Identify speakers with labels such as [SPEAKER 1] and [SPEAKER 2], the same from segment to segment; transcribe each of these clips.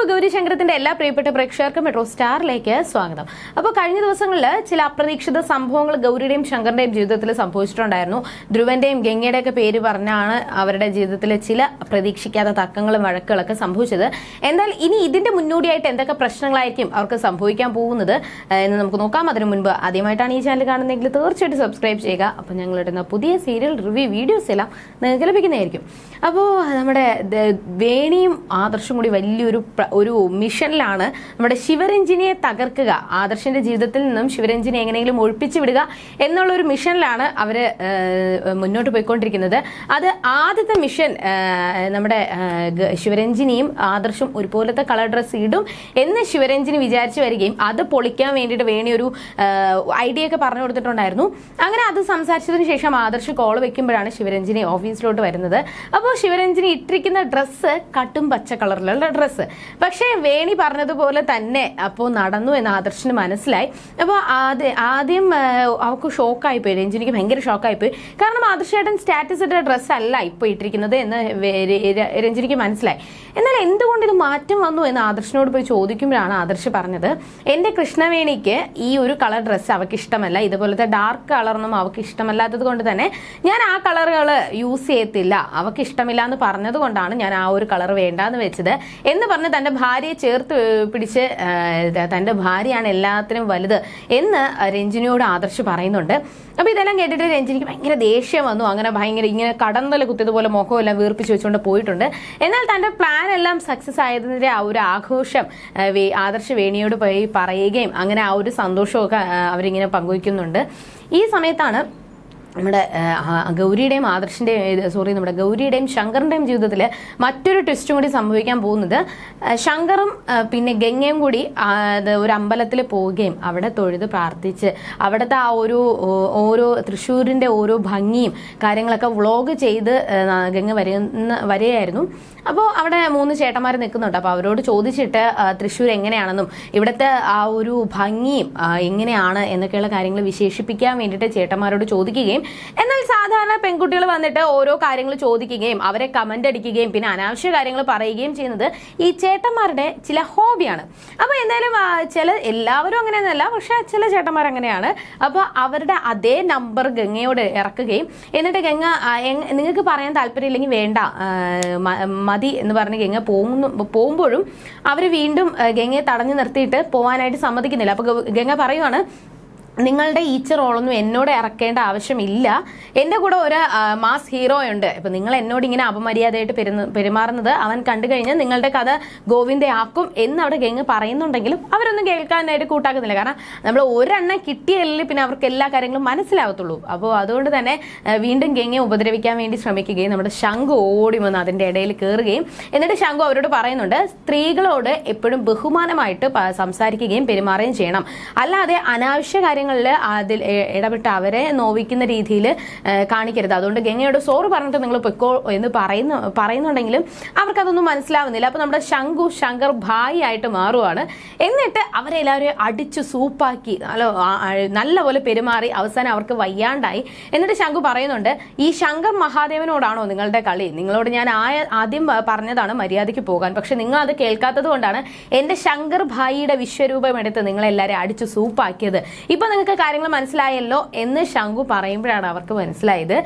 [SPEAKER 1] അപ്പോൾ ഗൗരിശങ്കരത്തിന്റെ എല്ലാ പ്രിയപ്പെട്ട പ്രേക്ഷകർക്കും മെട്രോ സ്റ്റാറിലേക്ക് സ്വാഗതം. അപ്പോൾ കഴിഞ്ഞ ദിവസങ്ങളിൽ ചില അപ്രതീക്ഷിത സംഭവങ്ങൾ ഗൗരിയുടെയും ശങ്കറിന്റെയും ജീവിതത്തിൽ സംഭവിച്ചിട്ടുണ്ടായിരുന്നു. ധ്രുവന്റെയും ഗംഗയുടെ ഒക്കെ പേര് പറഞ്ഞാണ് അവരുടെ ജീവിതത്തിലെ ചില പ്രതീക്ഷിക്കാത്ത തക്കങ്ങളും വഴക്കുകളൊക്കെ സംഭവിച്ചത്. എന്നാൽ ഇനി ഇതിന്റെ മുന്നോടിയായിട്ട് എന്തൊക്കെ പ്രശ്നങ്ങളായിരിക്കും അവർക്ക് സംഭവിക്കാൻ പോകുന്നത് എന്ന് നമുക്ക് നോക്കാം. അതിനു മുൻപ് ആദ്യമായിട്ടാണ് ഈ ചാനൽ കാണുന്നതെങ്കിൽ തീർച്ചയായിട്ടും സബ്സ്ക്രൈബ് ചെയ്യുക. അപ്പോൾ ഞങ്ങൾ ഇടുന്ന പുതിയ സീരിയൽ റിവ്യൂ വീഡിയോസ് എല്ലാം നിങ്ങൾക്ക് ലഭിക്കുന്നതായിരിക്കും. അപ്പോൾ നമ്മുടെ വേണിയും ആദർശം കൂടി വലിയൊരു ഒരു മിഷനിലാണ് നമ്മുടെ ശിവരഞ്ജിനിയെ തകർക്കുക. ആദർശന്റെ ജീവിതത്തിൽ നിന്നും ശിവരഞ്ജിനെ എങ്ങനെയെങ്കിലും ഒഴിപ്പിച്ചു വിടുക എന്നുള്ള ഒരു മിഷനിലാണ് ഏഹ്, മുന്നോട്ട് പോയിക്കൊണ്ടിരിക്കുന്നത്. അത് ആദ്യത്തെ മിഷൻ നമ്മുടെ ശിവരഞ്ജിനിയും ആദർശും ഒരുപോലത്തെ കളർ ഡ്രസ്സ് ഇടും എന്ന് ശിവരഞ്ജിനി വിചാരിച്ചു വരികയും അത് പൊളിക്കാൻ വേണ്ടിയിട്ട് വേണി ഒരു ഐഡിയ ഒക്കെ പറഞ്ഞു കൊടുത്തിട്ടുണ്ടായിരുന്നു. അങ്ങനെ അത് സംസാരിച്ചതിന് ശേഷം ആദർശ് കോൾ വെക്കുമ്പോഴാണ് ശിവരഞ്ജിനി ഓഫീസിലോട്ട് വരുന്നത്. അപ്പോൾ ശിവരഞ്ജിനി ഇട്ടിരിക്കുന്ന ഡ്രസ്സ് കട്ടും പച്ച കളറിലുള്ള ഡ്രസ്സ്. പക്ഷേ വേണി പറഞ്ഞതുപോലെ തന്നെ അപ്പോൾ നടന്നു എന്ന് ആദർശിന് മനസ്സിലായി. അപ്പോൾ ആദ്യം ആദ്യം അവൾക്ക് ഷോക്കായി പോയി. രഞ്ജിനിക്ക് ഭയങ്കര ഷോക്കായി പോയി. കാരണം ആദർശേട്ടൻ സ്റ്റാറ്റസ് ഇട്ട ഡ്രസ്സ് അല്ല ഇപ്പോൾ ഇട്ടിരിക്കുന്നത് എന്ന് രഞ്ജിനിക്ക് മനസ്സിലായി. എന്നാൽ എന്തുകൊണ്ട് ഇത് മാറ്റം വന്നു എന്ന് ആദർശനോട് പോയി ചോദിക്കുമ്പോഴാണ് ആദർശ് പറഞ്ഞത്. എന്റെ കൃഷ്ണവേണിക്ക് ഈ ഒരു കളർ ഡ്രസ്സ് അവൾക്ക് ഇഷ്ടമല്ല. ഇതുപോലത്തെ ഡാർക്ക് കളറൊന്നും അവൾക്ക് ഇഷ്ടമല്ലാത്തത് കൊണ്ട് തന്നെ ഞാൻ ആ കളറുകൾ യൂസ് ചെയ്യത്തില്ല. അവൾക്ക് ഇഷ്ടമില്ല എന്ന് പറഞ്ഞത് കൊണ്ടാണ് ഞാൻ ആ ഒരു കളർ വേണ്ടാന്ന് വെച്ചത്. എന്ന് പറഞ്ഞ് തന്റെ ഭാര്യയെ ചേർത്ത് പിടിച്ച് തന്റെ ഭാര്യയാണ് എല്ലാത്തിനും വലുത് എന്ന് രഞ്ജിനിയോട് ആദർശ് പറയുന്നുണ്ട്. അപ്പോൾ ഇതെല്ലാം കേട്ടിട്ട് രഞ്ജിനിക്ക് ഭയങ്കര ദേഷ്യം വന്നു. അങ്ങനെ ഭയങ്കര ഇങ്ങനെ കടന്നല കുത്തിയതുപോലെ മുഖമെല്ലാം വീർപ്പിച്ച് വെച്ചുകൊണ്ട് പോയിട്ടുണ്ട്. എന്നാൽ തന്റെ പ്ലാൻ എല്ലാം സക്സസ് ആയതിന്റെ ആ ഒരു ആഘോഷം ആദർശ് വേണിയോട് പോയി പറയുകയും അങ്ങനെ ആ ഒരു സന്തോഷമൊക്കെ അവരിങ്ങനെ പങ്കുവയ്ക്കുന്നുണ്ട്. ഈ സമയത്താണ് നമ്മുടെ ഗൗരിയുടെയും ആദർശിന്റെയും സോറി നമ്മുടെ ഗൗരിയുടെയും ശങ്കറിന്റെയും ജീവിതത്തിൽ മറ്റൊരു ട്വിസ്റ്റും കൂടി സംഭവിക്കാൻ പോകുന്നത്. ശങ്കറും പിന്നെ ഗംഗയും കൂടി ഒരു അമ്പലത്തിൽ പോവുകയും അവിടെ തൊഴുത് പ്രാർത്ഥിച്ച് അവിടുത്തെ ആ ഒരു ഓരോ തൃശ്ശൂരിന്റെ ഓരോ ഭംഗിയും കാര്യങ്ങളൊക്കെ വ്ളോഗ് ചെയ്ത് ഗംഗ വരുന്ന വരികയായിരുന്നു അപ്പോൾ അവിടെ മൂന്ന് ചേട്ടന്മാർ നിൽക്കുന്നുണ്ട് അപ്പോൾ അവരോട് ചോദിച്ചിട്ട് തൃശ്ശൂർ എങ്ങനെയാണെന്നും ഇവിടുത്തെ ആ ഒരു ഭംഗിയും എങ്ങനെയാണ് എന്നൊക്കെയുള്ള കാര്യങ്ങൾ വിശേഷിപ്പിക്കാൻ വേണ്ടിയിട്ട് ചേട്ടന്മാരോട് ചോദിക്കുകയും എന്നാൽ സാധാരണ പെൺകുട്ടികൾ വന്നിട്ട് ഓരോ കാര്യങ്ങൾ ചോദിക്കുകയും അവരെ കമന്റ് അടിക്കുകയും പിന്നെ അനാവശ്യ കാര്യങ്ങൾ പറയുകയും ചെയ്യുന്നത് ഈ ചേട്ടന്മാരുടെ ചില ഹോബിയാണ് അപ്പോൾ എന്തായാലും ചില എല്ലാവരും അങ്ങനെയൊന്നുമല്ല പക്ഷെ ചില ചേട്ടന്മാർ അങ്ങനെയാണ്. അപ്പോൾ അവരുടെ അതേ നമ്പർ ഗംഗയോട് ഇറക്കുകയും എന്നിട്ട് ഗംഗ നിങ്ങൾക്ക് പറയാൻ താല്പര്യമില്ലെങ്കിൽ വേണ്ട മതി എന്ന് പറഞ്ഞ് ഗംഗ പോകുന്നു പോകുമ്പോഴും അവർ വീണ്ടും ഗംഗയെ തടഞ്ഞു നിർത്തിയിട്ട് പോകാനായിട്ട് സമ്മതിക്കുന്നില്ല. അപ്പോൾ ഗംഗ പറയുവാണ് നിങ്ങളുടെ ഈച്ച റോളൊന്നും എന്നോട് ഇറക്കേണ്ട ആവശ്യമില്ല. എന്റെ കൂടെ ഒരു മാസ് ഹീറോ ഉണ്ട്. ഇപ്പം നിങ്ങൾ എന്നോട് ഇങ്ങനെ അപമര്യാദയായിട്ട് പെരുന്ന പെരുമാറുന്നത് അവൻ കണ്ടു കഴിഞ്ഞാൽ നിങ്ങളുടെ കഥ ഗോവിന്ദയാക്കും എന്ന് അവിടെ ഗെങ്ങ് പറയുന്നുണ്ടെങ്കിലും അവരൊന്നും കേൾക്കാനായിട്ട് കൂട്ടാക്കുന്നില്ല. കാരണം നമ്മൾ ഒരെണ്ണം കിട്ടിയല്ലേ പിന്നെ അവർക്ക് എല്ലാ കാര്യങ്ങളും മനസ്സിലാവത്തുള്ളൂ. അപ്പോൾ അതുകൊണ്ട് തന്നെ വീണ്ടും ഗെങ്ങെ ഉപദ്രവിക്കാൻ വേണ്ടി ശ്രമിക്കുകയും നമ്മുടെ ശംഖു ഓടി വന്ന് അതിന്റെ ഇടയിൽ കയറുകയും എന്നിട്ട് ശംഖു അവരോട് പറയുന്നുണ്ട് സ്ത്രീകളോട് എപ്പോഴും ബഹുമാനമായിട്ട് സംസാരിക്കുകയും പെരുമാറുകയും ചെയ്യണം. അല്ലാതെ അനാവശ്യ കാര്യങ്ങളിൽ അതിൽ ഇടപെട്ട് അവരെ നോവിക്കുന്ന രീതിയിൽ കാണിക്കരുത്. അതുകൊണ്ട് ഗംഗയോട് സോറ് പറഞ്ഞിട്ട് നിങ്ങൾ പൊയ്ക്കോ എന്ന് പറയുന്നു പറയുന്നുണ്ടെങ്കിലും അവർക്കതൊന്നും മനസ്സിലാവുന്നില്ല. അപ്പോൾ നമ്മുടെ ശംഖു ശങ്കർ ഭായി ആയിട്ട് മാറുവാണ്. എന്നിട്ട് അവരെല്ലാവരെയും അടിച്ചു സൂപ്പാക്കി നല്ല നല്ലപോലെ പെരുമാറി അവസാനം അവർക്ക് വയ്യാണ്ടായി. എന്നിട്ട് ശംഖു പറയുന്നുണ്ട് ഈ ശങ്കർ മഹാദേവനോടാണോ നിങ്ങളുടെ കളി? നിങ്ങളോട് ഞാൻ ആയ ആദ്യം പറഞ്ഞതാണ് മര്യാദയ്ക്ക് പോകാൻ. പക്ഷെ നിങ്ങൾ അത് കേൾക്കാത്തത് കൊണ്ടാണ് എന്റെ ശങ്കർ ഭായിയുടെ വിശ്വരൂപം എടുത്ത് നിങ്ങളെല്ലാവരും അടിച്ചു സൂപ്പാക്കിയത്. ഇപ്പൊ നിങ്ങൾക്ക് കാര്യങ്ങൾ മനസ്സിലായല്ലോ എന്ന് ശംഖു പറയുമ്പോഴാണ് അവർക്ക് മനസ്സിലായത്.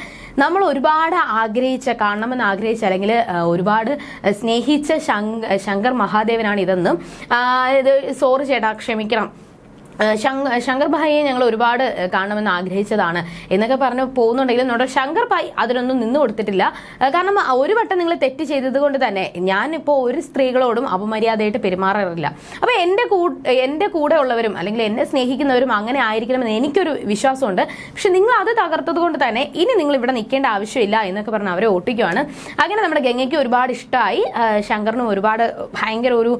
[SPEAKER 1] നമ്മൾ ഒരുപാട് ആഗ്രഹിച്ച കാണണമെന്ന് ആഗ്രഹിച്ച അല്ലെങ്കിൽ ഒരുപാട് സ്നേഹിച്ച ശങ്കർ മഹാദേവനാണ് ഇതെന്നും ഇത് സോറി ചേട്ടാ ക്ഷമിക്കണം. ശങ്കർ ഭായിയെ ഞങ്ങൾ ഒരുപാട് കാണണമെന്ന് ആഗ്രഹിച്ചതാണ് എന്നൊക്കെ പറഞ്ഞ് പോകുന്നുണ്ടെങ്കിലും നമ്മുടെ ശങ്കർ ഭായ് അതിനൊന്നും നിന്ന് കൊടുത്തിട്ടില്ല. കാരണം ഒരു വട്ടം നിങ്ങൾ തെറ്റ് ചെയ്തത് കൊണ്ട് തന്നെ ഞാനിപ്പോൾ ഒരു സ്ത്രീകളോടും അപമര്യാദയായിട്ട് പെരുമാറാറില്ല. അപ്പോൾ എന്റെ കൂ എന്റെ കൂടെ ഉള്ളവരും അല്ലെങ്കിൽ എന്നെ സ്നേഹിക്കുന്നവരും അങ്ങനെ ആയിരിക്കണമെന്ന് എനിക്കൊരു വിശ്വാസമുണ്ട്. പക്ഷെ നിങ്ങൾ അത് തകർത്തത് കൊണ്ട് തന്നെ ഇനി നിങ്ങൾ ഇവിടെ നിൽക്കേണ്ട ആവശ്യമില്ല എന്നൊക്കെ പറഞ്ഞ് അവരെ ഓട്ടിക്കുവാണ്. അങ്ങനെ നമ്മുടെ ഗംഗയ്ക്ക് ഒരുപാട് ഇഷ്ടമായി. ശങ്കറിനും ഒരുപാട് ഭയങ്കര ഒരു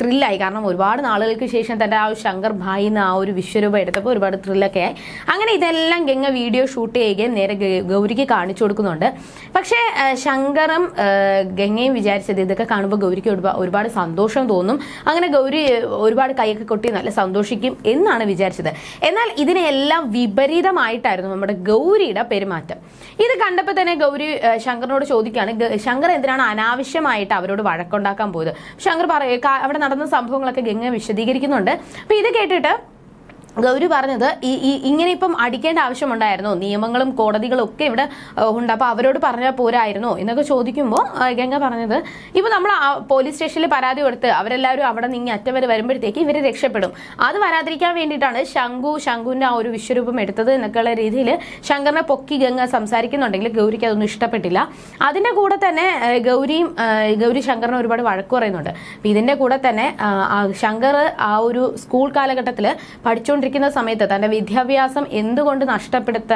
[SPEAKER 1] ത്രില്ലായി കാരണം ഒരുപാട് നാളുകൾക്ക് ശേഷം തന്റെ ആ ശങ്കർ ഭായി നിന്ന് ആ ഒരു വിശ്വരൂപം എടുത്തപ്പോൾ ഒരുപാട് ത്രില്ലൊക്കെ ആയി. അങ്ങനെ ഇതെല്ലാം ഗംഗ വീഡിയോ ഷൂട്ട് ചെയ്യുകയും നേരെ ഗൗരിക്ക് കാണിച്ചു കൊടുക്കുന്നുണ്ട്. പക്ഷേ ശങ്കറും ഗംഗയും വിചാരിച്ചത് ഇതൊക്കെ കാണുമ്പോൾ ഗൗരിക്ക് ഒരുപാട് സന്തോഷം തോന്നും. അങ്ങനെ ഗൗരി ഒരുപാട് കൈയൊക്കെ കൊട്ടി നല്ല സന്തോഷിക്കും എന്നാണ് വിചാരിച്ചത്. എന്നാൽ ഇതിനെല്ലാം വിപരീതമായിട്ടായിരുന്നു നമ്മുടെ ഗൗരിയുടെ പെരുമാറ്റം. ഇത് കണ്ടപ്പോൾ തന്നെ ഗൗരി ശങ്കറിനോട് ചോദിക്കുകയാണ് "ഗ- ശങ്കർ എന്തിനാണ് അനാവശ്യമായിട്ട് അവരോട് വഴക്കുണ്ടാക്കാൻ പോയത്? ശങ്കർ പറയുക അവിടെ നടന്ന സംഭവങ്ങളൊക്കെ ഗംഗ വിശദീകരിക്കുന്നുണ്ട്. അപ്പൊ ഇത് കേട്ടിട്ട് ഗൗരി പറഞ്ഞത് ഈ ഈ ഇങ്ങനെ ഇപ്പം അടിക്കേണ്ട ആവശ്യമുണ്ടായിരുന്നോ. നിയമങ്ങളും കോടതികളും ഒക്കെ ഇവിടെ ഉണ്ട്. അപ്പോൾ അവരോട് പറഞ്ഞാൽ പോരായിരുന്നോ എന്നൊക്കെ ചോദിക്കുമ്പോൾ ഗംഗ പറഞ്ഞത് ഇപ്പൊ നമ്മൾ പോലീസ് സ്റ്റേഷനിൽ പരാതി കൊടുത്ത് അവരെല്ലാവരും അവിടെ നിന്ന് അറ്റം വരെ വരുമ്പോഴത്തേക്ക് ഇവർ രക്ഷപ്പെടും. അത് വരാതിരിക്കാൻ വേണ്ടിയിട്ടാണ് ശംഖു ശംഖുവിന്റെ ആ ഒരു വിശ്വരൂപം എടുത്തത് എന്നൊക്കെയുള്ള രീതിയിൽ ശങ്കറിനെ പൊക്കി ഗംഗ സംസാരിക്കുന്നുണ്ടെങ്കിൽ ഗൗരിക്ക് അതൊന്നും ഇഷ്ടപ്പെട്ടില്ല. അതിന്റെ കൂടെ തന്നെ ഗൗരിയും ഗൗരി ശങ്കറിനെ ഒരുപാട് വഴക്ക് പറയുന്നുണ്ട്. ഇതിന്റെ കൂടെ തന്നെ ശങ്കർ ആ ഒരു സ്കൂൾ കാലഘട്ടത്തിൽ പഠിച്ചുകൊണ്ടിരിക്കുന്ന സമയത്ത് തന്റെ വിദ്യാഭ്യാസം എന്തുകൊണ്ട് നഷ്ടപ്പെടുത്ത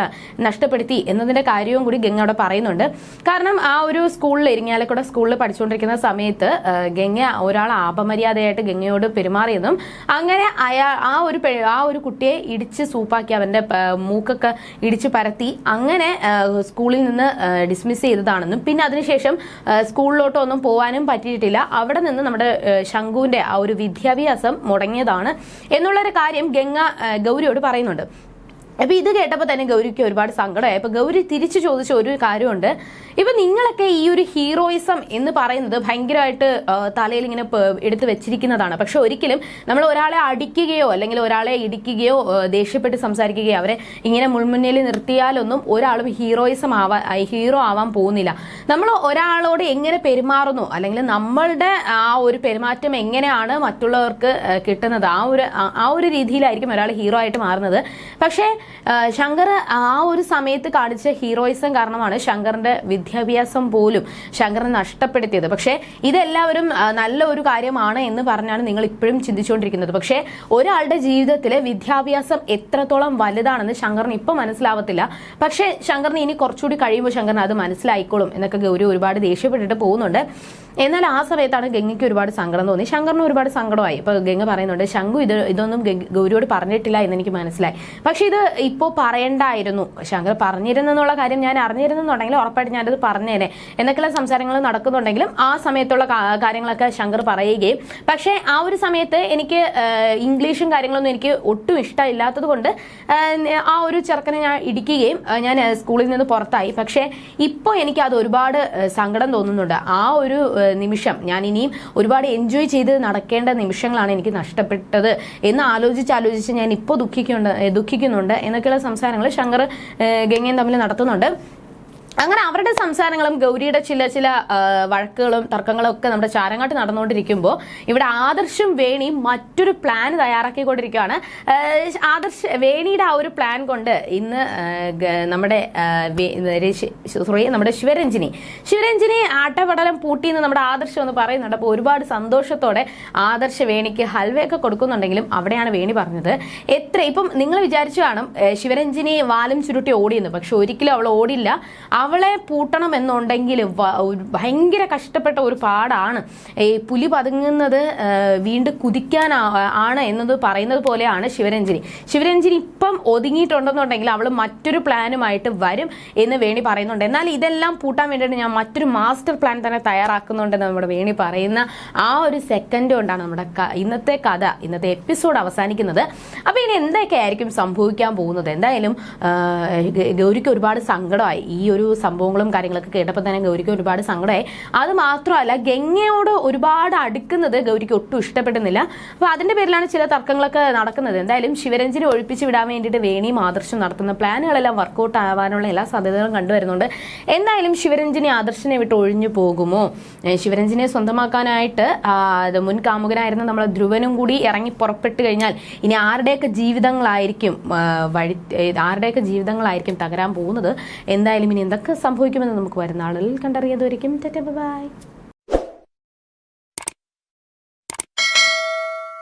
[SPEAKER 1] നഷ്ടപ്പെടുത്തി എന്നതിന്റെ കാര്യവും കൂടി ഗംഗ അവിടെ പറയുന്നുണ്ട്. കാരണം ആ ഒരു സ്കൂളിൽ ഇരിങ്ങാലക്കുട സ്കൂളിൽ പഠിച്ചുകൊണ്ടിരിക്കുന്ന സമയത്ത് ഗംഗ ഒരാൾ ആപമര്യാദയായിട്ട് ഗംഗയോട് പെരുമാറിയതും അങ്ങനെ അയാ ആ ഒരു ആ ഒരു കുട്ടിയെ ഇടിച്ച് സൂപ്പാക്കി അവന്റെ മൂക്കൊക്കെ ഇടിച്ച് പരത്തി അങ്ങനെ സ്കൂളിൽ നിന്ന് ഡിസ്മിസ് ചെയ്തതാണെന്നും പിന്നെ അതിനുശേഷം സ്കൂളിലോട്ട് ഒന്നും പോകാനും പറ്റിയിട്ടില്ല. അവിടെ നിന്ന് നമ്മുടെ ശംഖുവിന്റെ ആ ഒരു വിദ്യാഭ്യാസം മുടങ്ങിയതാണ്. എന്നുള്ളൊരു കാര്യം ഗംഗ ഗൗരിയോട് പറയുന്നുണ്ട്. അപ്പൊ ഇത് കേട്ടപ്പോൾ തന്നെ ഗൗരിക്ക് ഒരുപാട് സങ്കടമായി. അപ്പൊ ഗൗരി തിരിച്ചു ചോദിച്ച ഒരു കാര്യമുണ്ട്. ഇപ്പൊ നിങ്ങളൊക്കെ ഈ ഒരു ഹീറോയിസം എന്ന് പറയുന്നത് ഭയങ്കരമായിട്ട് തലയിൽ ഇങ്ങനെ എടുത്തു വെച്ചിരിക്കുന്നതാണ്. പക്ഷെ ഒരിക്കലും നമ്മൾ ഒരാളെ അടിക്കുകയോ അല്ലെങ്കിൽ ഒരാളെ ഇടിക്കുകയോ ദേഷ്യപ്പെട്ട് സംസാരിക്കുകയോ അവരെ ഇങ്ങനെ മുൾമുന്നിൽ നിർത്തിയാലൊന്നും ഒരാളും ഹീറോയിസം ആവാ ഹീറോ ആവാൻ പോകുന്നില്ല. നമ്മൾ ഒരാളോട് എങ്ങനെ പെരുമാറുന്നു? അല്ലെങ്കിൽ നമ്മളുടെ ആ ഒരു പെരുമാറ്റം എങ്ങനെയാണ് മറ്റുള്ളവർക്ക് കിട്ടുന്നത്? ആ ഒരു ആ- ഒരു രീതിയിലായിരിക്കും ഒരാൾ ഹീറോ ആയിട്ട് മാറുന്നത്. പക്ഷേ ശങ്കർ ആ ഒരു സമയത്ത് കാണിച്ച ഹീറോയിസം കാരണമാണ് ശങ്കറിന്റെ വിദ്യാഭ്യാസം പോലും ശങ്കറിനെ നഷ്ടപ്പെടുത്തിയത്. പക്ഷേ ഇതെല്ലാവരും നല്ല ഒരു കാര്യമാണ് എന്ന് പറഞ്ഞാണ് നിങ്ങൾ ഇപ്പോഴും ചിന്തിച്ചുകൊണ്ടിരിക്കുന്നത്. പക്ഷേ ഒരാളുടെ ജീവിതത്തിലെ വിദ്യാഭ്യാസം എത്രത്തോളം വലുതാണെന്ന് ശങ്കറിന് ഇപ്പൊ മനസ്സിലാവത്തില്ല. പക്ഷേ ശങ്കറിന് ഇനി കുറച്ചുകൂടി കഴിയുമ്പോൾ ശങ്കറിന് അത് മനസ്സിലായിക്കോളും എന്നൊക്കെ ഗൗരി ഒരുപാട് ദേഷ്യപ്പെട്ടിട്ട് പോകുന്നുണ്ട്. എന്നാൽ ആ സമയത്താണ് ഗംഗയ്ക്ക് ഒരുപാട് സങ്കടം തോന്നി. ശങ്കറിന് ഒരുപാട് സങ്കടമായി. ഇപ്പൊ ഗംഗ പറയുന്നുണ്ട് ശങ്കു ഇത് ഇതൊന്നും ഗൗരിയോട് പറഞ്ഞിട്ടില്ല എന്ന് എനിക്ക് മനസ്സിലായി. പക്ഷെ ഇത് ഇപ്പോൾ പറയണ്ടായിരുന്നു. ശങ്കർ പറഞ്ഞിരുന്നെന്നുള്ള കാര്യം ഞാൻ അറിഞ്ഞിരുന്നെന്നുണ്ടെങ്കിൽ ഉറപ്പായിട്ട് ഞാനത് പറഞ്ഞേനെ. എന്നൊക്കെയുള്ള സംസാരങ്ങൾ നടക്കുന്നുണ്ടെങ്കിലും ആ സമയത്തുള്ള കാര്യങ്ങളൊക്കെ ശങ്കർ പറയുകയും. പക്ഷേ ആ ഒരു സമയത്ത് എനിക്ക് ഇംഗ്ലീഷും കാര്യങ്ങളൊന്നും എനിക്ക് ഒട്ടും ഇഷ്ടമില്ലാത്തത് കൊണ്ട് ആ, ഒരു ചെറുക്കനെ ഞാൻ ഇടിക്കുകയും ഞാൻ സ്കൂളിൽ നിന്ന് പുറത്തായി. പക്ഷേ ഇപ്പോൾ എനിക്ക് അത് ഒരുപാട് സങ്കടം തോന്നുന്നുണ്ട്. ആ ഒരു നിമിഷം. ഞാൻ ഇനിയും ഒരുപാട് എൻജോയ് ചെയ്ത് നടക്കേണ്ട നിമിഷങ്ങളാണ് എനിക്ക് നഷ്ടപ്പെട്ടത്. എന്ന് ആലോചിച്ച് ആലോചിച്ച് ഞാൻ ഇപ്പോൾ ദുഃഖിക്കുന്നുണ്ട് ദുഃഖിക്കുന്നുണ്ട് എന്നൊക്കെയുള്ള സംസാരങ്ങൾ ശങ്കർ ഗംഗയും തമ്മിൽ നടത്തുന്നുണ്ട്. അങ്ങനെ അവരുടെ സംസാരങ്ങളും ഗൗരിയുടെ ചില ചില വഴക്കുകളും തർക്കങ്ങളും ഒക്കെ നമ്മുടെ ചാരങ്ങാട്ട് നടന്നുകൊണ്ടിരിക്കുമ്പോൾ ഇവിടെ ആദർശും വേണിയും മറ്റൊരു പ്ലാൻ തയ്യാറാക്കിക്കൊണ്ടിരിക്കുകയാണ്. ആ, ആദർശ് വേണിയുടെ ആ ഒരു പ്ലാൻ കൊണ്ട് ഇന്ന് നമ്മുടെ ആ, സോറി നമ്മുടെ ശിവരഞ്ജിനി. ശിവരഞ്ജിനി ആട്ടപടലം പൂട്ടി എന്ന് നമ്മുടെ ആദർശം എന്ന് പറയുന്നുണ്ട്. അപ്പോൾ ഒരുപാട് സന്തോഷത്തോടെ ആദർശ വേണിക്ക് ഹൽവയൊക്കെ കൊടുക്കുന്നുണ്ടെങ്കിലും അവിടെയാണ് വേണി പറഞ്ഞത്. എത്ര ഇപ്പം നിങ്ങൾ വിചാരിച്ചു കാണും ശിവരഞ്ജിനി വാലും ചുരുട്ടി ഓടിയെന്ന്. പക്ഷെ ഒരിക്കലും അവൾ ഓടില്ല. അവളെ പൂട്ടണം എന്നുണ്ടെങ്കിൽ ഭയങ്കര കഷ്ടപ്പെട്ട ഒരു പാടാണ്. ഈ പുലി പതുങ്ങുന്നത് വീണ്ടും കുതിക്കാൻ ആണ് എന്നത് പറയുന്നത് പോലെയാണ് ശിവരഞ്ജിനി. ശിവരഞ്ജിനി ഇപ്പം ഒതുങ്ങിയിട്ടുണ്ടെന്നുണ്ടെങ്കിൽ അവൾ മറ്റൊരു പ്ലാനുമായിട്ട് വരും എന്ന് വേണി പറയുന്നുണ്ട്. എന്നാൽ ഇതെല്ലാം പൂട്ടാൻ വേണ്ടിയിട്ട് ഞാൻ മറ്റൊരു മാസ്റ്റർ പ്ലാൻ തന്നെ തയ്യാറാക്കുന്നുണ്ടെന്ന് നമ്മുടെ വേണി പറയുന്ന ആ ഒരു സെക്കൻഡ് കൊണ്ടാണ് നമ്മുടെ ഇന്നത്തെ കഥ ഇന്നത്തെ എപ്പിസോഡ് അവസാനിക്കുന്നത്. അപ്പോൾ ഇനി എന്തൊക്കെ ആയിരിക്കും സംഭവിക്കാൻ പോകുന്നത്? എന്തായാലും ഗൗരിക്ക് ഒരുപാട് സങ്കടമായി. ഈ ഒരു സംഭവങ്ങളും കാര്യങ്ങളൊക്കെ കേട്ടപ്പോൾ തന്നെ ഗൗരിക്ക് ഒരുപാട് സങ്കടമായി അത് മാത്രമല്ല ഗംഗയോട് ഒരുപാട് അടുക്കുന്നത് ഗൗരിക്ക് ഒട്ടും ഇഷ്ടപ്പെടുന്നില്ല. അപ്പോൾ അതിന്റെ പേരിലാണ് ചില തർക്കങ്ങളൊക്കെ നടക്കുന്നത്. എന്തായാലും ശിവരഞ്ജിനെ ഒഴിപ്പിച്ച് വിടാൻ വേണ്ടിയിട്ട് വേണിയും ആദർശം നടത്തുന്ന പ്ലാനുകളെല്ലാം വർക്കൗട്ട് ആവാനുള്ള എല്ലാ സാധ്യതകളും കണ്ടുവരുന്നുണ്ട്. എന്തായാലും ശിവരഞ്ജിനെ ആദർശനെ വിട്ട് ഒഴിഞ്ഞു പോകുമോ? ശിവരഞ്ജിനെ സ്വന്തമാക്കാനായിട്ട് മുൻ കാമുകനായിരുന്ന നമ്മളെ ധ്രുവനും കൂടി ഇറങ്ങി പുറപ്പെട്ട് കഴിഞ്ഞാൽ ഇനി ആരുടെയൊക്കെ ജീവിതങ്ങളായിരിക്കും വഴി ആരുടെയൊക്കെ ജീവിതങ്ങളായിരിക്കും തകരാൻ പോകുന്നത്? എന്തായാലും ഇനി എന്തൊക്കെ സംഭവിക്കുമെന്ന് നമുക്ക് വരുന്ന ആളുകളിൽ കണ്ടറിയാതുവരിക്കും ബൈ.